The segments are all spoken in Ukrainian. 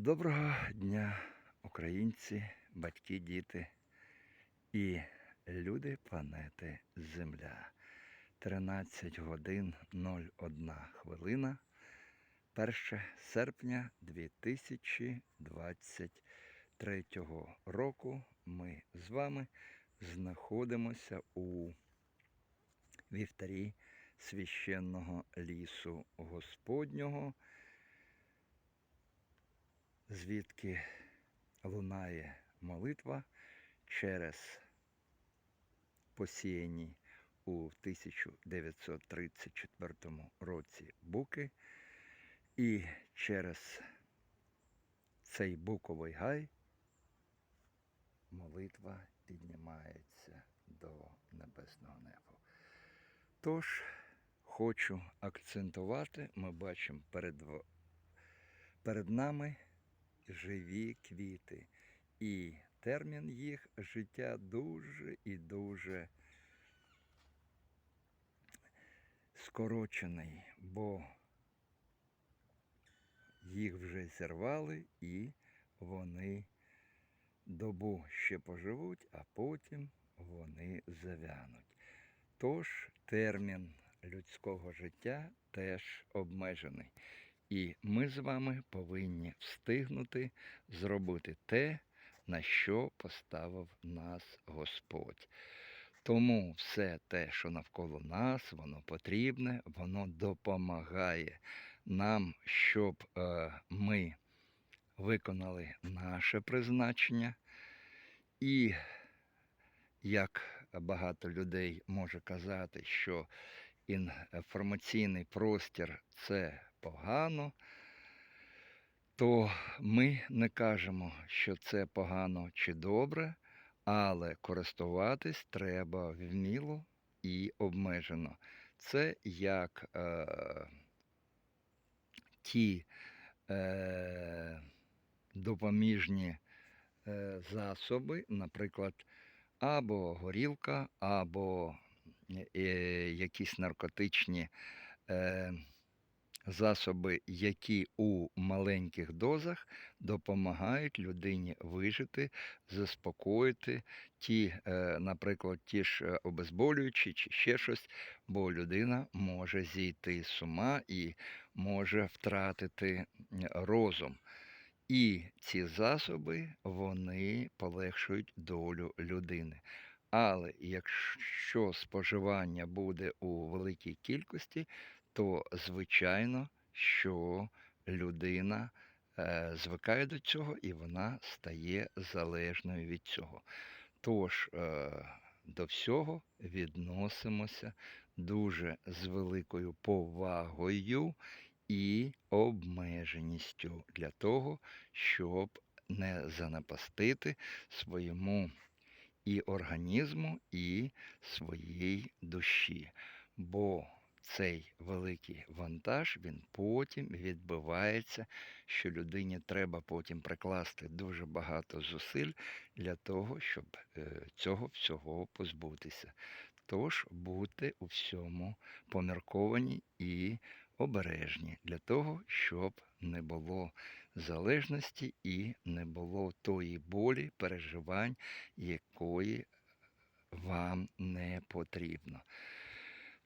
Доброго дня, українці, батьки, діти і люди планети Земля. 13 годин 01 хвилина. 1 серпня 2023 року ми з вами знаходимося у вівтарі священного лісу Господнього звідки лунає молитва через посіяні у 1934 році буки, і через цей буковий гай молитва піднімається до небесного неба. Тож хочу акцентувати, ми бачимо перед, перед нами живі квіти. І термін їх життя дуже і дуже скорочений, бо їх вже зірвали і вони добу ще поживуть, а потім вони завянуть. Тож термін людського життя теж обмежений. І ми з вами повинні встигнути зробити те, на що поставив нас Господь. Тому все те, що навколо нас, воно потрібне, воно допомагає нам, щоб е, ми виконали наше призначення. І як багато людей може казати, що інформаційний простір це погано, то ми не кажемо, що це погано чи добре, але користуватись треба вміло і обмежено. Це як е, ті е, допоміжні е, засоби, наприклад, або горілка, або е, якісь наркотичні е, засоби, які у маленьких дозах допомагають людині вижити, заспокоїти ті, е, наприклад, ті ж е, обезболюючі чи ще щось, бо людина може зійти з ума і може втратити розум. І ці засоби вони полегшують долю людини. Але якщо споживання буде у великій кількості, то звичайно, що людина е, звикає до цього і вона стає залежною від цього. Тож е, до всього відносимося дуже з великою повагою і обмеженістю для того, щоб не занапастити своєму і організму, і своїй душі. Бо цей великий вантаж він потім відбивається, що людині треба потім прикласти дуже багато зусиль для того, щоб е, цього всього позбутися. Тож бути у всьому помірковані і обережні для того, щоб не було залежності і не було тої болі, переживань, якої вам не потрібно.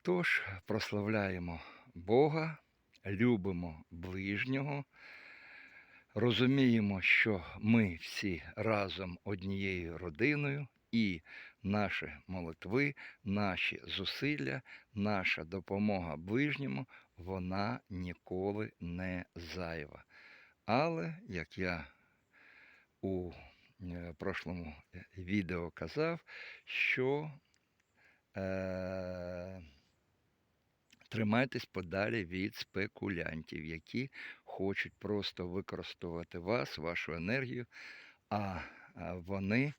Тож прославляємо Бога, любимо ближнього, розуміємо, що ми всі разом однією родиною, і наші молитви, наші зусилля, наша допомога ближньому, вона ніколи не зайва. Але, як я у е, прошлому відео казав, що е, тримайтесь подалі від спекулянтів, які хочуть просто використовувати вас, вашу енергію, а вони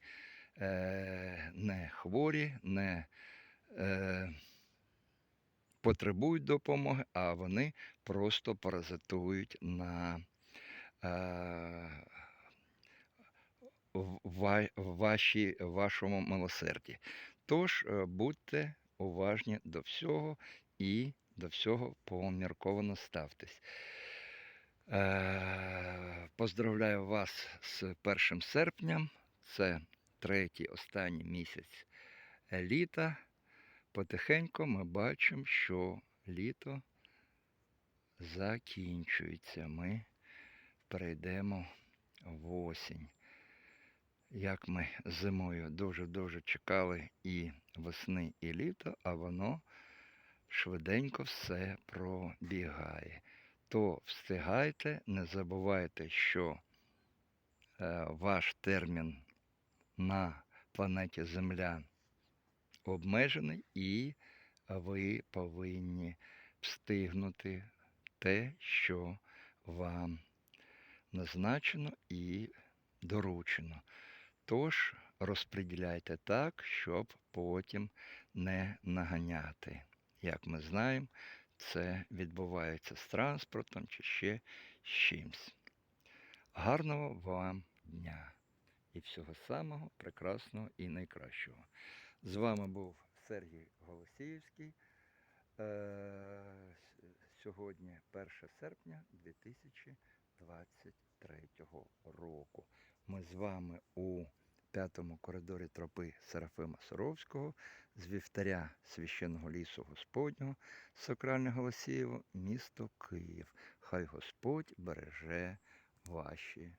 е, не хворі, не е, потребують допомоги, а вони просто паразитують на е, ваші, вашому милосерді. Тож е, будьте уважні до всього і до всього помірковано ставтесь. Е, Поздравляю вас з 1 серпня. Це третій останній місяць літа. Потихеньку ми бачимо, що літо закінчується. Ми перейдемо в осінь. Як ми зимою дуже-дуже чекали і весни, і літо, а воно швиденько все пробігає. То встигайте, не забувайте, що е, ваш термін на планеті Земля обмежений, і ви повинні встигнути те, що вам назначено і доручено. Тож розподіляйте так, щоб потім не наганяти. Як ми знаємо, це відбувається з транспортом чи ще з чимсь. Гарного вам дня і всього самого прекрасного і найкращого. З вами був Сергій Голосіївський. Е, Сьогодні 1 серпня 2023 року. Ми з вами у п'ятому коридорі тропи Серафима Соровського з вівтаря священного лісу Господнього Сакральне Голосієво, місто Київ. Хай Господь береже ваші